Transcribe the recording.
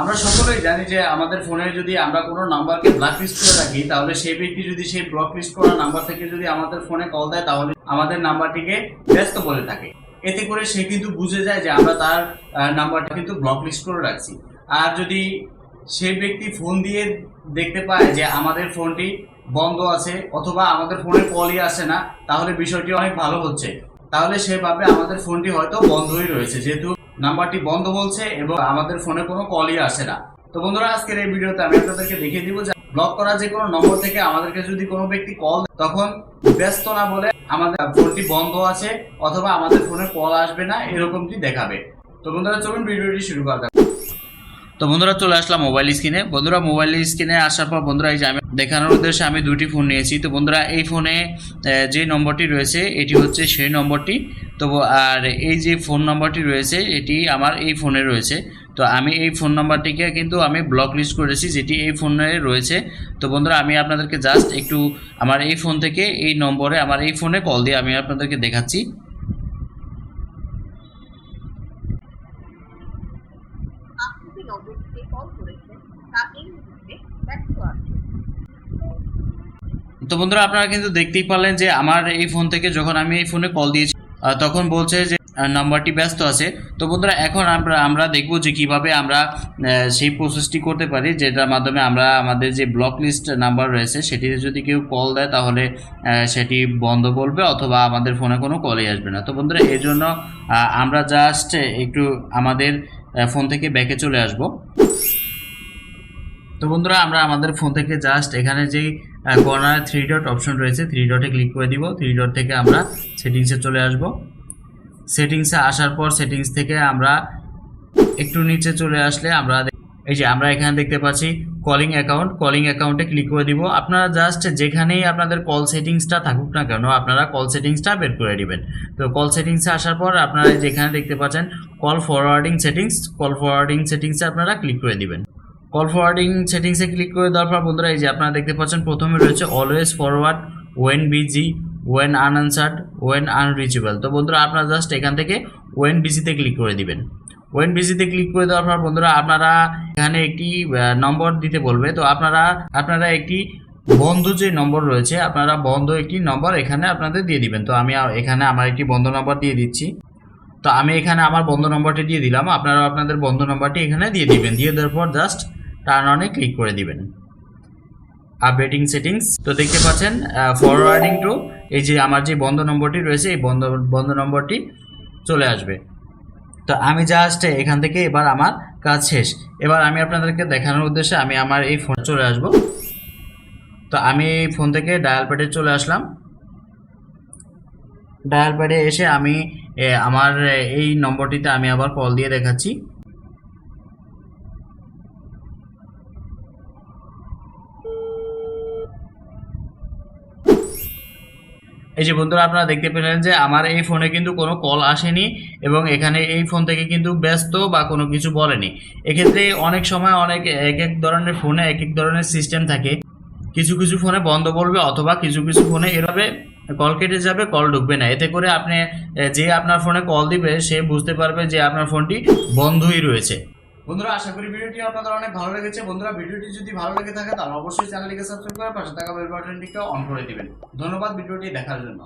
আমরা সকলেই জানি যে আমাদের ফোনে যদি আমরা কোনো নাম্বারকে ব্লক লিস্ট করে রাখি, তাহলে সেই ব্যক্তি যদি সেই ব্লক লিস্ট করা নাম্বার থেকে যদি আমাদের ফোনে কল দেয়, তাহলে আমাদের নাম্বারটিকে ব্যস্ত বলে থাকে। এতে করে সে কিন্তু বুঝে যায় যে আমরা তার নাম্বারটা কিন্তু ব্লক লিস্ট করে রাখছি। আর যদি সেই ব্যক্তি ফোন দিয়ে দেখতে পায় যে আমাদের ফোনটি বন্ধ আছে অথবা আমাদের ফোনে কলই আসে না, তাহলে বিষয়টি অনেক ভালো হচ্ছে। তাহলে সেভাবে আমাদের ফোনটি হয়তো বন্ধই রয়েছে, যেহেতু নাম্বারটি বন্ধ বলছে এবং আমাদের ফোনে কোনো কলই আসে না। তো বন্ধুরা, আজকের এই ভিডিওতে আমি আপনাদেরকে দেখিয়ে দিব যে ব্লক করা যে কোনো নম্বর থেকে আমাদেরকে যদি কোনো ব্যক্তি কল তখন ব্যস্ত না বলে আমাদের ফোনটি বন্ধ আছে অথবা আমাদের ফোনে কল আসবে না, এরকমটি দেখাবে। তো বন্ধুরা, চলুন ভিডিওটি শুরু করা যাক। তো বন্ধুরা চলে আসলাম মোবাইল স্ক্রিনে বন্ধুরা মোবাইল স্ক্রিনে আসার পর বন্ধুরা এই যে আমি দেখানোর উদ্দেশ্যে আমি দুটি ফোন নিয়েছি। তো বন্ধুরা এই ফোনে যে নম্বরটি রয়েছে, এটি হচ্ছে সেই নম্বরটি। তো আর এই যে ফোন নম্বরটি রয়েছে, এটি আমার এই ফোনে রয়েছে। তো আমি এই ফোন নাম্বারটিকে কিন্তু আমি ব্লক লিস্ট করেছি, যেটি এই ফোনে রয়েছে। তো বন্ধুরা আমি আপনাদেরকে জাস্ট একটু আমার এই ফোন থেকে এই নম্বরে, আমার এই ফোনে কল দিয়ে আমি আপনাদেরকে দেখাচ্ছি। আপনি যে করেছেন তা এই মুহূর্তে ব্যস্ত আছে। তো বন্ধুরা আপনারা কিন্তু দেখতেই পারলেন যে আমার এই ফোন থেকে যখন আমি এই ফোনে কল দিয়েছি তখন বলছে যে নাম্বারটি ব্যস্ত আছে। তো বন্ধুরা এখন আমরা আমরা দেখব যে কীভাবে আমরা সেই প্রসেসটি করতে পারি যেটার মাধ্যমে আমরা আমাদের যে ব্লক লিস্ট নাম্বার রয়েছে সেটিতে যদি কেউ কল দেয় তাহলে সেটি বন্ধ বলবে অথবা আমাদের ফোনে কোনো কলই আসবে না। তো বন্ধুরা এই জন্য আহ, আমরা জাস্ট একটু আমাদের ফোন থেকে ব্যাকে চলে আসব। তো বন্ধুরা, আমরা আমাদের ফোন থেকে জাস্ট এখানে যেই কর্নার থ্রি ডট অপশন রয়েছে থ্রি ডটে ক্লিক করে দিব। থ্রি ডট থেকে আমরা সেটিংসে চলে আসব। সেটিংসে আসার পর সেটিংস থেকে আমরা একটু নিচে চলে আসলে আমরা এই যে আমরা এখানে দেখতে পাচ্ছি কলিং অ্যাকাউন্ট কলিং অ্যাকাউন্টে ক্লিক করে দিব। আপনারা জাস্ট যেখানেই আপনাদের কল সেটিংসটা থাকুক না কেন, আপনারা কল সেটিংসটা বের করে দিবেন। তো কল সেটিংসে আসার পর আপনারা যেখানে দেখতে পাচ্ছেন call forwarding settings call forwarding সেটিংসে আপনারা ক্লিক করে দিবেন। কল ফরওয়ার্ডিং সেটিংসে ক্লিক করে দেওয়ার পর বন্ধুরা, এই যে আপনারা দেখতে পাচ্ছেন প্রথমে রয়েছে always forward when busy when unanswered when unreachable তো বন্ধুরা, আপনারা জাস্ট এখান থেকে ওয়েন বিজিতে ক্লিক করে দিবেন। ওয়েন বিজিতে ক্লিক করে দেওয়ার পর বন্ধুরা, আপনারা এখানে একটি নম্বর দিতে বলবে। তো আপনারা আপনারা একটি বন্ধ যে নম্বর রয়েছে, আপনারা বন্ধ একটি নম্বর এখানে আপনাদের দিয়ে দিবেন। তো আমি এখানে আমার একটি বন্ধ নম্বর দিয়ে দিচ্ছি। তো আমি এখানে আমার বন্ধ নম্বরটি দিয়ে দিলাম। আপনারা আপনাদের বন্ধ নম্বরটি এখানে দিয়ে দিবেন। দিয়ে দেওয়ার পর জাস্ট টার্ন অনে ক্লিক করে দিবেন। আপডেটিং সেটিংস তো দেখতে পাচ্ছেন ফরওয়ার্ডিং টু এই যে আমার যে বন্ধ নম্বরটি রয়েছে, এই বন্ধ বন্ধ নম্বরটি চলে আসবে। তো আমি জাস্ট এখান থেকে এবার আমার কাজ শেষ। এবার আমি আপনাদেরকে দেখানোর উদ্দেশ্যে আমি আমার এই ফোন চলে আসব। তো আমি এই ফোন থেকে ডায়াল প্যাডে চলে আসলাম। ডায়াল প্যাডে এসে আমি আমার এই নম্বরটিতে আমি আবার কল দিয়ে দেখাচ্ছি। এই যে বন্ধুরা আপনারা দেখতে পেলেন যে আমার এই ফোনে কিন্তু কোনো কল আসেনি এবং এখানে এই ফোন থেকে কিন্তু ব্যস্ত বা কোনো কিছু বলেনি। এক্ষেত্রে অনেক সময় অনেক এক এক ধরনের ফোনে এক এক ধরনের সিস্টেম থাকে। কিছু কিছু ফোনে বন্ধ বলবে অথবা কিছু কিছু ফোনে এভাবে কল কেটে যাবে, কল ঢুকবে না। এতে করে আপনি যে আপনার ফোনে কল দিবে, সে বুঝতে পারবে যে আপনার ফোনটি বন্ধই রয়েছে। বন্ধুরা, আশা করি ভিডিওটি আপনাদের অনেক ভালো লেগেছে। বন্ধুরা, ভিডিওটি যদি ভালো লেগে থাকে, তাহলে অবশ্যই চ্যানেলটিকে সাবস্ক্রাইব করে পাশে থাকা বেল বাটনটিকে অন করে দিবেন। ধন্যবাদ ভিডিওটি দেখার জন্য।